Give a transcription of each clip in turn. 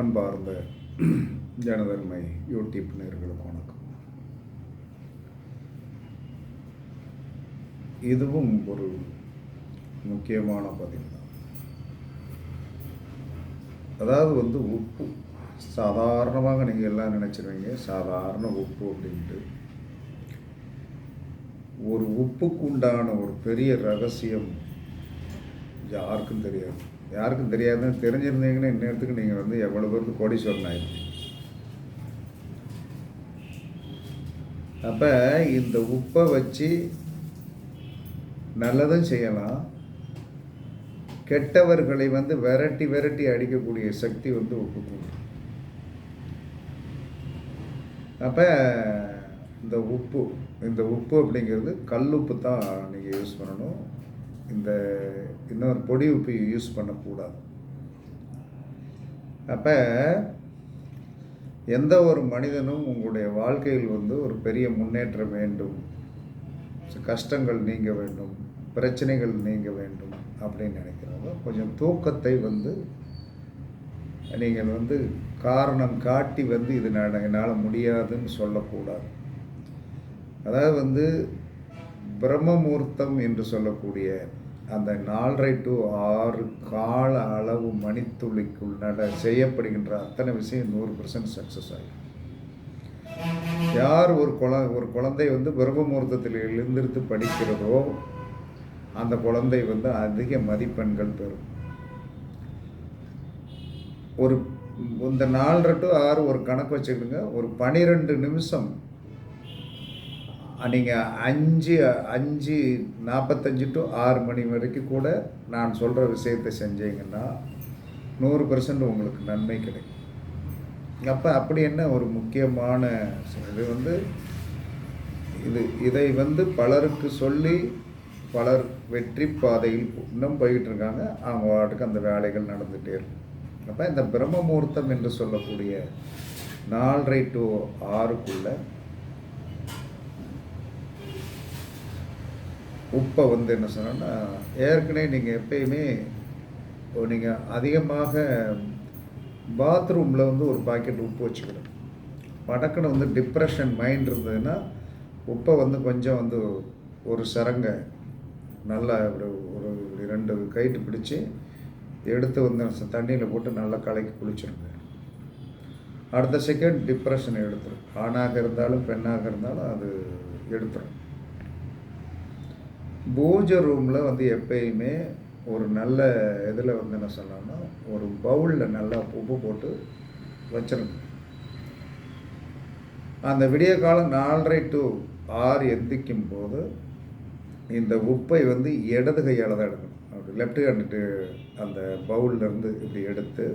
அன்பார்ந்த ஜனதன்மை யூடியூப் நேர்களுக்கு வணக்கம். இதுவும் ஒரு முக்கியமான பதிவு. தான் அதாவது வந்து உப்பு சாதாரணமாக நீங்கள் எல்லாம் நினச்சிருவீங்க சாதாரண உப்பு அப்படின்ட்டு. ஒரு உப்புக்கு உண்டான ஒரு பெரிய ரகசியம் யாருக்கும் தெரியாது. யாருக்கும் தெரியாதுன்னு தெரிஞ்சிருந்தீங்கன்னா இந்நேரத்துக்கு நீங்கள் வந்து எவ்வளோ பேருக்கு கோடீஸ்வரன் ஆயிருப்பீங்க அப்போ இந்த உப்பை வச்சு நல்லதும் செய்யலாம். கெட்டவர்களை வந்து விரட்டி விரட்டி அடிக்கக்கூடிய சக்தி வந்து உப்புக்கு அப்போ இந்த உப்பு இந்த உப்பு அப்படிங்கிறது கல் உப்பு தான் நீங்கள் யூஸ் பண்ணணும். இந்த இன்னொரு பொடி உப்பு யூஸ் பண்ணக்கூடாது. அப்போ எந்த ஒரு மனிதனும் உங்களுடைய வாழ்க்கையில் வந்து ஒரு பெரிய முன்னேற்றம் வேண்டும். கஷ்டங்கள் நீங்க வேண்டும். பிரச்சனைகள் நீங்க வேண்டும் அப்படின்னு நினைக்கிறவங்க கொஞ்சம் தூக்கத்தை வந்து நீங்கள் வந்து காரணம் காட்டி வந்து இது என்னால் முடியாதுன்னு சொல்லக்கூடாது. அதாவது வந்து பிரம்மமூர்த்தம் என்று சொல்லக்கூடிய அந்த நாலரை டு ஆறு கால அளவு மணித்துளிக்குள் நட செய்யப்படுகின்ற அத்தனை விஷயம் நூறு பர்சன்ட் சக்ஸஸ் ஆகும் யார் ஒரு குழ ஒரு குழந்தை வந்து பிரம்மமுகூர்த்தத்தில் எழுந்திருத்து படிக்கிறதோ அந்த குழந்தை வந்து அதிக மதிப்பெண்கள் பெறும். ஒரு இந்த நாலரை டு ஆறு ஒரு கணக்கு வச்சுக்கிடுங்க ஒரு பனிரெண்டு நிமிஷம் நீங்கள் அஞ்சு அஞ்சு நாற்பத்தஞ்சு டு ஆறு மணி வரைக்கும் கூட நான் சொல்கிற விஷயத்தை செஞ்சீங்கன்னா நூறு பர்சன்ட் உங்களுக்கு நன்மை கிடைக்கும். அப்போ அப்படி என்ன ஒரு முக்கியமான இது வந்து இது இதை வந்து பலருக்கு சொல்லி பலர் வெற்றி பாதையில் இன்னும் போயிட்டு இருக்காங்க அவங்க வாட்டுக்கு அந்த வேலைகள் நடந்துகிட்டே இருக்கும். அப்போ இந்த பிரம்ம முகூர்த்தம் என்று சொல்லக்கூடிய நாலரை டு ஆறுக்குள்ளே உப்பை வந்து என்ன சொன்னோன்னா ஏற்கனவே நீங்கள் எப்பயுமே நீங்கள் அதிகமாக பாத்ரூமில் வந்து ஒரு பாக்கெட் உப்பு வச்சுக்கணும். படக்குன்னு வந்து டிப்ரெஷன் மைண்ட் இருந்ததுன்னா உப்பை வந்து கொஞ்சம் வந்து ஒரு சரங்கை நல்லா ஒரு ஒரு ரெண்டு கைட்டு பிடிச்சி எடுத்து வந்து தண்ணியில் போட்டு நல்லா கலக்கி குளிச்சிருங்க. அடுத்த செகண்ட் டிப்ரெஷன் எடுத்துரும். ஆணாக இருந்தாலும் பெண்ணாக இருந்தாலும் அது எடுத்துரும். பூஜை ரூமில் வந்து எப்பயுமே ஒரு நல்ல இதில் வந்து என்ன சொல்லலாம்னா ஒரு பவுலில் நல்லா உப்பு போட்டு வச்சிருங்க. அந்த விடிய காலம் நாலரை டு ஆறு எந்திக்கும் போது இந்த உப்பை வந்து இடது கையால் தான் எடுக்கணும். அப்படி லெஃப்ட் ஹேண்டுட்டு அந்த பவுல்லேருந்து இப்படி எடுத்து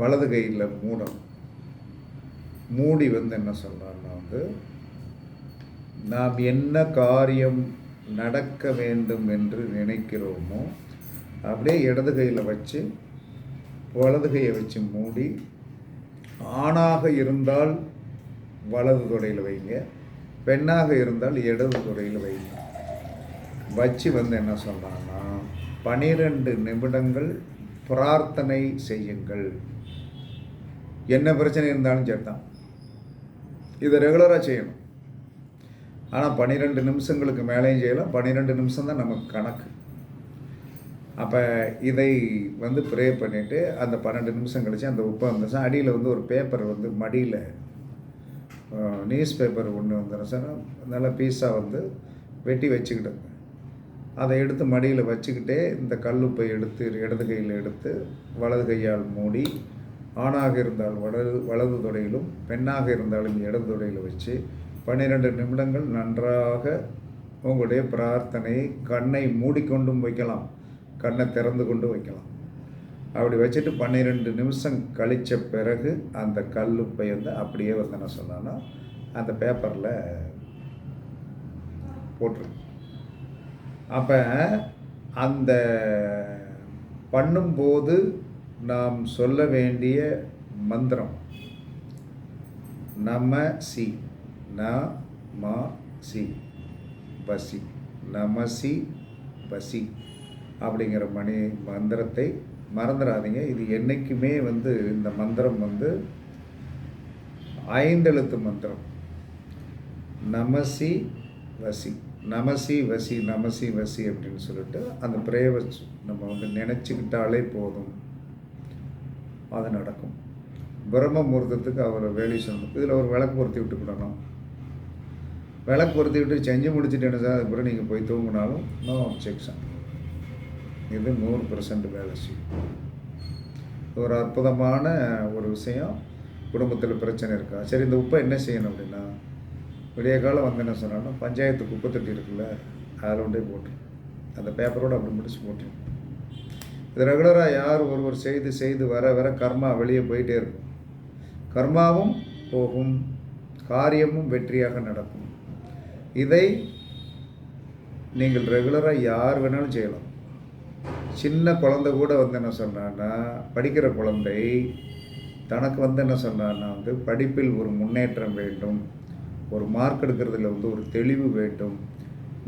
வலது கையில் மூடணும். மூடி வந்து என்ன சொல்கிறான்னா வந்து நாம் என்ன காரியம் நடக்க வேண்டும் என்று நினைக்கிறோமோ அப்படியே இடது கையில் வச்சு வலது கையை வச்சு மூடி ஆணாக இருந்தால் வலது தொடையில் வைங்க பெண்ணாக இருந்தால் இடது துறையில் வைங்க. வச்சு வந்து என்ன சொல்கிறாங்கன்னா பனிரெண்டு நிமிடங்கள் பிரார்த்தனை செய்யுங்கள். என்ன பிரச்சனை இருந்தாலும் சேர்த்தான் இதை ரெகுலராக செய்யணும். ஆனால் பன்னிரெண்டு நிமிஷங்களுக்கு மேலேயும் செய்யலாம். பன்னிரெண்டு நிமிஷம் தான் நமக்கு கணக்கு. அப்போ இதை வந்து ப்ரே பண்ணிவிட்டு அந்த பன்னெண்டு நிமிஷம் கழிச்சு அந்த உப்பு வந்து அடியில் வந்து ஒரு பேப்பர் வந்து மடியில் நியூஸ் பேப்பர் ஒன்று வந்துடும் சார். நல்லா பீஸாக வந்து வெட்டி வச்சுக்கிடுங்க அதை எடுத்து மடியில் வச்சுக்கிட்டே இந்த கல்லுப்பை எடுத்து இடது கையில் எடுத்து வலது கையால் மூடி ஆணாக இருந்தால் வலது வலது தொடையிலும் பெண்ணாக இருந்தாலும் இடது தொடையில் வச்சு பன்னிரெண்டு நிமிடங்கள் நன்றாக உங்களுடைய பிரார்த்தனையை கண்ணை மூடிக்கொண்டும் வைக்கலாம். கண்ணை திறந்து கொண்டு வைக்கலாம். அப்படி வச்சுட்டு பன்னிரெண்டு நிமிஷம் கழித்த பிறகு அந்த கல்லுப்பை வந்து அப்படியே வந்து என்ன சொன்னான்னா அந்த பேப்பரில் போட்டுரு. அப்போ அந்த பண்ணும்போது நாம் சொல்ல வேண்டிய மந்திரம் நம்ம சி. ந ம சி பசி. நமசி பசி. அப்படிங்கிற மணி மந்திரத்தை மறந்துடாதீங்க இது என்றைக்குமே வந்து இந்த மந்திரம் வந்து ஐந்தெழுத்து மந்திரம். நமசி வசி. நமசி வசி நமசி வசி அப்படின்னு சொல்லிட்டு அந்த ப்ரேயர் நம்ம வந்து நினச்சிக்கிட்டாலே போதும். அது நடக்கும். பிரம்ம முகூர்த்தத்துக்கு அவர் வேலை சொல்லணும் இதில் ஒரு விளக்கு பொருத்தி விட்டுக்கிடணும் விளக்கு பொருத்தி விட்டு செஞ்சு முடிச்சுட்டேன்னு சார் அதுக்கப்புறம் நீங்கள் போய் தூங்கினாலும் நோ அப்செக்ஷன் இது நூறு பர்சன்ட் வேலை செய்யும். ஒரு அற்புதமான ஒரு விஷயம். குடும்பத்தில் பிரச்சனை இருக்கா? சரி இந்த உப்பை என்ன செய்யணும் அப்படின்னா விடிய காலம் வந்து என்ன சொன்னாலும் பஞ்சாயத்து குப்பை தொட்டி இருக்குல்ல அதில் கொண்டே போட்டு அந்த பேப்பரோடு அப்படி முடிச்சு போட்டு இது ரெகுலராக யார் ஒருவர் செய்து செய்து வர வர கர்மா வெளியே போயிட்டே இருக்கும். கர்மாவும் போகும் காரியமும் வெற்றியாக நடக்கும். இதை நீங்கள் ரெகுலராக யார் வேணாலும் செய்யலாம். சின்ன குழந்தை கூட வந்து என்ன சொன்னான்னா படிக்கிற குழந்தை தனக்கு வந்து என்ன சொன்னான்னா வந்து படிப்பில் ஒரு முன்னேற்றம் வேண்டும். ஒரு மார்க் எடுக்கிறதுல வந்து ஒரு தெளிவு வேண்டும்.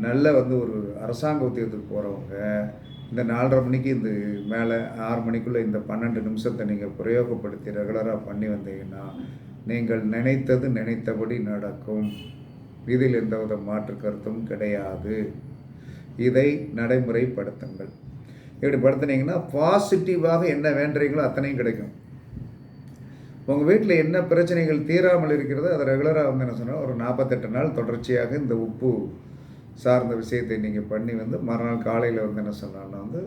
நல்ல வந்து ஒரு அரசாங்க உத்தியோகத்துக்கு போகிறவங்க இந்த நாலரை மணிக்கு இந்த மேலே ஆறு மணிக்குள்ளே இந்த பன்னெண்டு நிமிஷத்தை நீங்கள் பிரயோகப்படுத்தி ரெகுலராக பண்ணி வந்தீங்கன்னா நீங்கள் நினைத்தது நினைத்தபடி நடக்கும். இதில் எந்தவித மாற்று கருத்தும் கிடையாது. இதை நடைமுறைப்படுத்துங்கள். இப்படி படுத்துனீங்கன்னா பாசிட்டிவாக என்ன வேண்டுறீங்களோ அத்தனையும் கிடைக்கும். உங்கள் வீட்டில் என்ன பிரச்சனைகள் தீராமல் இருக்கிறதோ அதை ரெகுலராக வந்து என்ன சொன்னால் ஒரு நாற்பத்தெட்டு நாள் தொடர்ச்சியாக இந்த உப்பு சார்ந்த விஷயத்தை நீங்கள் பண்ணி வந்து மறுநாள் காலையில் வந்து என்ன சொன்னான்னா வந்து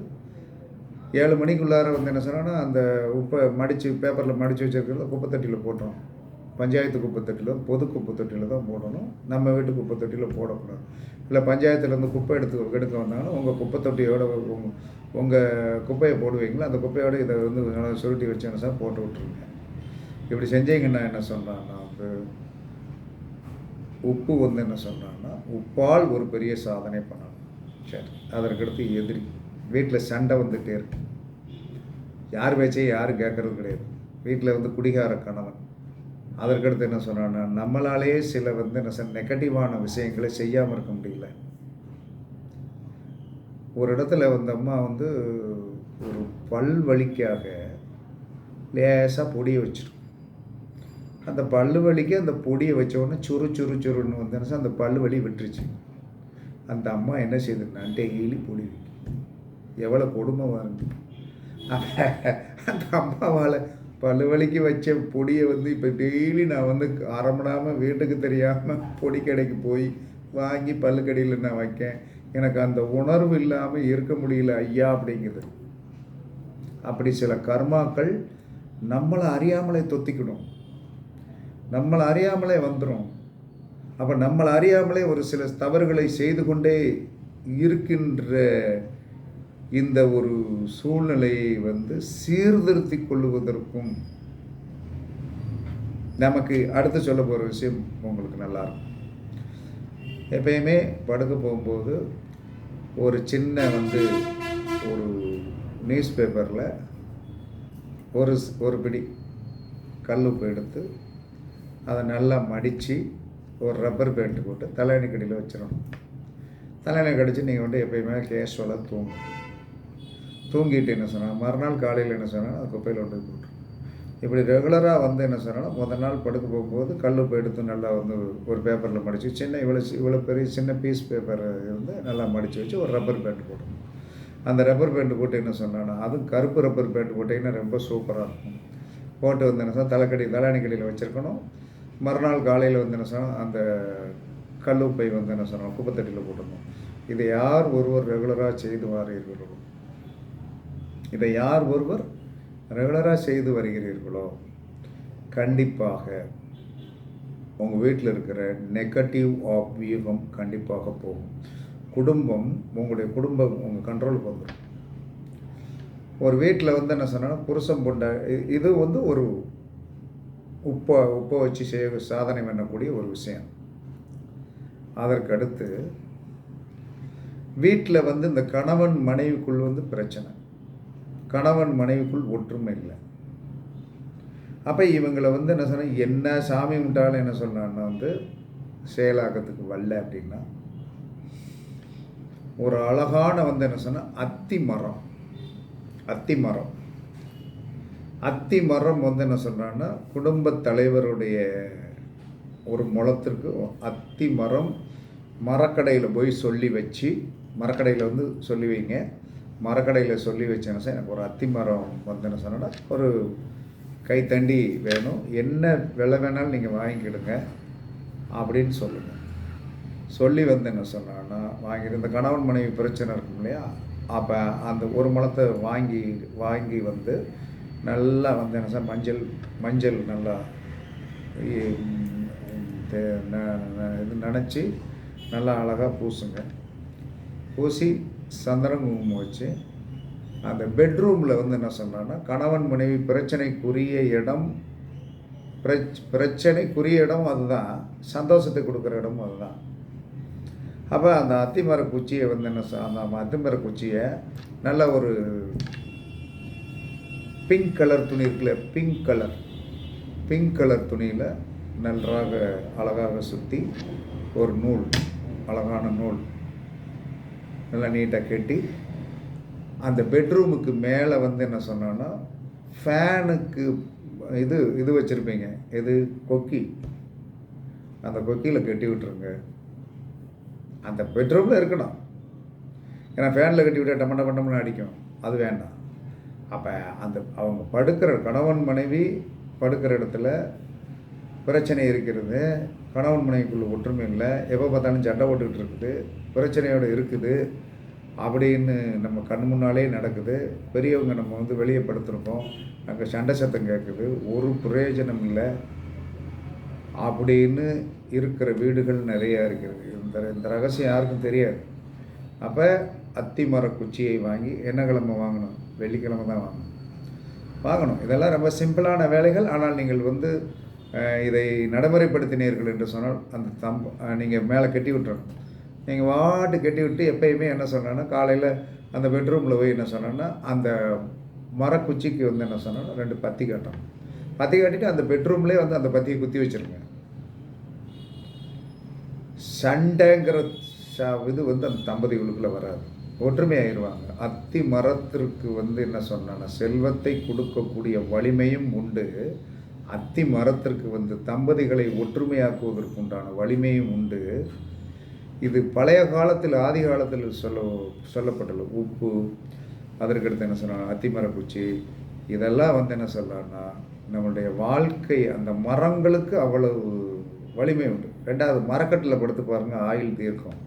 ஏழு மணிக்குள்ளார வந்து என்ன சொன்னான்னா அந்த உப்பை மடித்து பேப்பரில் மடித்து வச்சுருக்கிறத குப்பைத்தட்டியில் போட்டோம் பஞ்சாயத்து குப்பை தொட்டிலும் பொது குப்பை தொட்டியில் தான் போடணும். நம்ம வீட்டு குப்பை தொட்டியில் போடக்கூடாது. இல்லை பஞ்சாயத்துலேருந்து குப்பை எடுத்து எடுக்க வந்தாங்கன்னா உங்கள் குப்பைத்தொட்டியோட உங்கள் உங்கள் குப்பையை போடுவீங்களா? அந்த குப்பையோட இதை வந்து நல்லா சுருட்டி வச்சு சார் போட்டு விட்ருங்க இப்படி செஞ்சீங்கன்னா என்ன சொல்கிறான்னா வந்து உப்பு வந்து என்ன சொல்கிறாங்கன்னா உப்பால் ஒரு பெரிய சாதனை பண்ணணும். சரி அதற்கடுத்து எதிரி. வீட்டில் சண்டை வந்துகிட்டே இருக்கு. யார் பேச்சையும் யாரும் கேட்கறது கிடையாது. வீட்டில் வந்து குடிகார கணவன். அதற்கடுத்து என்ன சொன்னான்னா நம்மளாலேயே சில வந்து என்ன சொன்ன நெகட்டிவான விஷயங்களை செய்யாமல் இருக்க முடியல. ஒரு இடத்துல வந்து அம்மா வந்து ஒரு பல் வலிக்காக லேசாக பொடியை வச்சிருக்கும் அந்த பல் வலிக்கு அந்த பொடியை வச்சோடனே சுரு சுரு சுருன்னு வந்து அந்த பல் வலி விட்டுருச்சு. அந்த அம்மா என்ன செய்யுதுன்னா டெய்லி பொடி வைக்கும். எவ்வளோ கொடுமை வருது அந்த அம்மாவால் பல் வலிக்கு வச்ச பொடியை வந்து இப்போ டெய்லி நான் வந்து அரமணாமல் வீட்டுக்கு தெரியாமல் பொடி கடைக்கு போய் வாங்கி பல்லு கடையில் நான் வைக்கேன். எனக்கு அந்த உணர்வு இல்லாமல் இருக்க முடியல ஐயா அப்படிங்குது. அப்படி சில கர்மாக்கள் நம்மளை அறியாமலே தொத்திக்கணும் நம்மளை அறியாமலே வந்துடும் அப்போ நம்மளை அறியாமலே ஒரு சில தவறுகளை செய்து கொண்டே இருக்கின்ற இந்த ஒரு சூழ்நிலையை வந்து சீர்திருத்தி கொள்ளுவதற்கும் நமக்கு அடுத்து சொல்ல போகிற விஷயம் உங்களுக்கு நல்லாயிருக்கும் எப்பயுமே படுக்க போகும்போது ஒரு சின்ன வந்து ஒரு நியூஸ் பேப்பரில் ஒரு ஒரு பிடி கல்லுப்பு எடுத்து அதை நல்லா மடித்து ஒரு ரப்பர் பேண்ட் போட்டு தலையணி கடியில் வச்சிடணும். தலையணை கடிச்சு நீங்கள் வந்து எப்பயுமே கேஷுவலாக தூங்கணும். தூங்கிட்டு என்ன சொன்னால் மறுநாள் காலையில் என்ன சொன்னால் அது குப்பையில் கொண்டு போய் போட்டுரும் இப்படி ரெகுலராக வந்து என்ன சொன்னால் முதல் நாள் படுக்க போகும்போது கல் கல்லுப்பு எடுத்து நல்லா வந்து ஒரு பேப்பரில் மடித்து சின்ன இவ்வளோ இவ்வளோ பெரிய சின்ன பீஸ் பேப்பர் இருந்து நல்லா மடித்து வச்சு ஒரு ரப்பர் பேண்ட் போடணும். அந்த ரப்பர் பேண்ட் போட்டு என்ன சொன்னான்னா அதுவும் கருப்பு ரப்பர் பேண்ட் போட்டிங்கன்னா ரொம்ப சூப்பராக இருக்கும். போட்டு வந்து என்ன சொன்னால் தலைக்கடி தலையணி கடியில் வச்சுருக்கணும். மறுநாள் காலையில் வந்து என்ன சொன்னால் அந்த கல்லுப்பை வந்து என்ன சொன்னால் குப்பத்தட்டியில் போட்டுடணும். இதை யார் ஒருவர் ரெகுலராக செய்து வாரீர்களோ? இதை யார் ஒருவர் ரெகுலராக செய்து வருகிறீர்களோ கண்டிப்பாக உங்கள் வீட்டில் இருக்கிற நெகட்டிவ் ஆஃப் வியூகம் கண்டிப்பாக போகும். குடும்பம் உங்களுடைய குடும்பம் உங்கள் கண்ட்ரோலுக்கு வந்துடும் ஒரு வீட்டில் வந்து என்ன சொன்னால் புருஷம் பொண்ட இது வந்து ஒரு உப்பை உப்பை வச்சு செய்ய சாதனை பண்ணக்கூடிய ஒரு விஷயம். அதற்கடுத்து வீட்டில் வந்து இந்த கணவன் மனைவிக்குள் வந்து பிரச்சனை. கணவன் மனைவிக்குள் ஒற்றுமை இல்லை. அப்போ இவங்களை வந்து என்ன சொன்ன என்ன சாமி உண்டாலும் என்ன சொன்னான்னா வந்து செயலாக்கத்துக்கு வரல அப்படின்னா ஒரு அழகான வந்து என்ன சொன்னால் அத்தி மரம். அத்தி மரம். அத்தி மரம் வந்து என்ன சொல்கிறான்னா குடும்பத் தலைவருடைய ஒரு முளத்திற்கு அத்தி மரம் மரக்கடையில் போய் சொல்லி வச்சு மரக்கடையில் வந்து சொல்லி வைங்க. மரக்கடையில் சொல்லி வச்சேன் சார் எனக்கு ஒரு அத்தி மரம் வந்து என்ன ஒரு கைத்தண்டி வேணும். என்ன விலை வேணாலும் நீங்கள் வாங்கிக்கிடுங்க அப்படின்னு சொல்லுங்கள் சொல்லி வந்து என்ன சொன்னான்னா வாங்கிட்டு இந்த கணவன் மனைவி பிரச்சனை இருக்கும் இல்லையா? அப்போ அந்த ஒரு மலத்தை வாங்கி வாங்கி வந்து நல்லா வந்து என்ன சார் மஞ்சள் மஞ்சள் நல்லா இது நினச்சி நல்லா அழகாக பூசுங்க. பூசி சந்திரன் குங்குமம் வச்சு அந்த பெட்ரூமில் வந்து என்ன சொன்னான்னா கணவன் மனைவி பிரச்சனைக்குரிய இடம் பிரச் பிரச்சனைக்குரிய இடம் அதுதான். சந்தோஷத்தை கொடுக்குற இடமும் அதுதான். அப்போ அந்த அத்திமர குச்சியை வந்து என்ன சொ- அந்த அத்திமர குச்சியை நல்ல ஒரு பிங்க் கலர் துணி இருக்குல்ல பிங்க் கலர் பிங்க் கலர் துணியில் நன்றாக அழகாக சுற்றி ஒரு நூல் அழகான நூல். நல்லா நீட்டாக கட்டி அந்த பெட்ரூமுக்கு மேலே வந்து என்ன சொன்னோன்னா ஃபேனுக்கு இது இது வச்சுருப்பீங்க. இது கொக்கி. அந்த கொக்கியில் கட்டி விட்டுருங்க. அந்த பெட்ரூமில் இருக்கணும். ஏன்னா ஃபேனில் கட்டி விட்டால் டமண்ட டமண்டம்னு அடிக்கும். அது வேண்டாம். அப்போ அந்த அவங்க படுக்கிற கணவன் மனைவி படுக்கிற இடத்துல பிரச்சனை இருக்கிறது. கணவன் மனைவிக்குள்ள ஒற்றுமை இல்லை. எப்போ பார்த்தாலும் சண்டை போட்டுக்கிட்டு இருக்குது. பிரச்சனையோடு இருக்குது. அப்படின்னு நம்ம கண் முன்னாலே நடக்குது. பெரியவங்க நம்ம வந்து வெளியே படுத்துருக்கோம். அங்கே சண்டை சத்தம் கேட்குது ஒரு பிரயோஜனம் இல்லை. அப்படின்னு இருக்கிற வீடுகள் நிறையா இருக்கிறது இந்த இந்த ரகசியம் யாருக்கும் தெரியாது. அப்போ அத்தி மர குச்சியை வாங்கி என்ன கிழமை வாங்கணும்? வெள்ளிக்கிழமை தான் வாங்கணும். வாங்கணும். இதெல்லாம் ரொம்ப சிம்பிளான வேலைகள். ஆனால் நீங்கள் வந்து இதை நடைமுறைப்படுத்தினீர்கள் என்று சொன்னால் அந்த தம் நீங்கள் மேலே கட்டி விட்டுறணும். நீங்கள் வாட்டு கட்டி விட்டு எப்பயுமே என்ன சொன்னேன்னா காலையில் அந்த பெட்ரூமில் போய் என்ன சொன்னேன்னா அந்த மரக்குச்சிக்கு வந்து என்ன சொன்னேன்னா ரெண்டு பத்தி கட்டணும். பத்தி காட்டிட்டு அந்த பெட்ரூம்லேயே வந்து அந்த பத்தியை குத்தி வச்சுருங்க. சண்டைங்கிற ச- இது வந்து அந்த தம்பதிகளுக்குள்ளே வராது. ஒற்றுமையாயிருவாங்க. அத்தி மரத்திற்கு வந்து என்ன சொன்னான்னா செல்வத்தை கொடுக்கக்கூடிய வலிமையும் உண்டு. அத்தி மரத்திற்கு வந்து தம்பதிகளை ஒற்றுமையாக்குவதற்குண்டான வலிமையும் உண்டு. இது பழைய காலத்தில் ஆதி காலத்தில் சொல்ல சொல்லப்பட்டுள்ள உப்பு அதற்கடுத்து என்ன சொல்லலாம் அத்திமரக்குச்சி இதெல்லாம் வந்து என்ன சொல்லலாம்னா நம்மளுடைய வாழ்க்கை அந்த மரங்களுக்கு அவ்வளவு வலிமை உண்டு. ரெண்டாவது மரக்கட்டில் படுத்து பாருங்கள் ஆயில் தீர்க்கும்.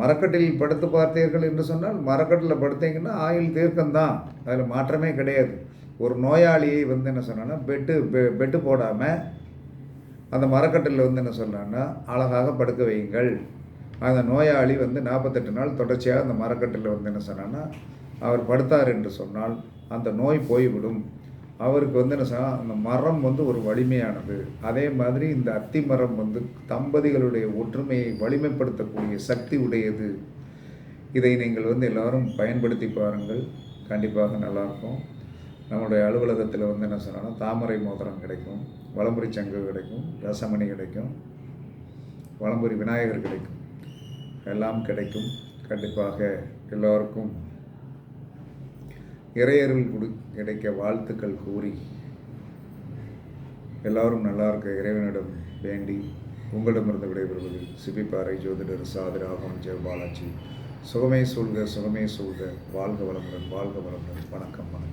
மரக்கட்டில் படுத்து பார்த்தீர்கள் என்று சொன்னால் மரக்கட்டில் படுத்தீங்கன்னா ஆயில் தீர்க்கம்தான். அதில் மாற்றமே கிடையாது. ஒரு நோயாளியை வந்து என்ன சொன்னான்னா பெட்டு பெ- பெட்டு போடாமல் அந்த மரக்கட்டில் வந்து என்ன சொல்லலாம்னா அழகாக படுக்க வையுங்கள். அந்த நோயாளி வந்து நாற்பத்தெட்டு நாள் தொடர்ச்சியாக அந்த மரக்கட்டில் வந்து என்ன சொன்னான்னா அவர் படுத்தார் என்று சொன்னால் அந்த நோய் போய்விடும். அவருக்கு வந்து என்ன சொன்னால் அந்த மரம் வந்து ஒரு வலிமையானது. அதே மாதிரி இந்த அத்தி மரம் வந்து தம்பதிகளுடைய ஒற்றுமையை வலிமைப்படுத்தக்கூடிய சக்தி உடையது. இதை நீங்கள் வந்து எல்லாரும் பயன்படுத்தி பாருங்கள். கண்டிப்பாக நல்லாயிருக்கும். நம்மளுடைய அலுவலகத்தில் வந்து என்ன சொன்னாலும் தாமரை மோதிரம் கிடைக்கும் வளம்புரி சங்கு கிடைக்கும் ரசமணி கிடைக்கும் வலம்புரி விநாயகர் கிடைக்கும். எல்லாம் கிடைக்கும். கண்டிப்பாக எல்லோருக்கும் இறையருள் கொடு கிடைக்க வாழ்த்துக்கள் கூறி எல்லோரும் நல்லா இருக்க இறைவனிடம் வேண்டி உங்களிடமிருந்து விடைபெறுவது சிபிப்பாறை ஜோதிடர் சாதிராகவன் ஜெய பாலாஜி. சுகமே சூழ்க சுகமே சூழ்க. வாழ்க வளமுடன் வாழ்க வளமுடன். வணக்கம் வணக்கம்.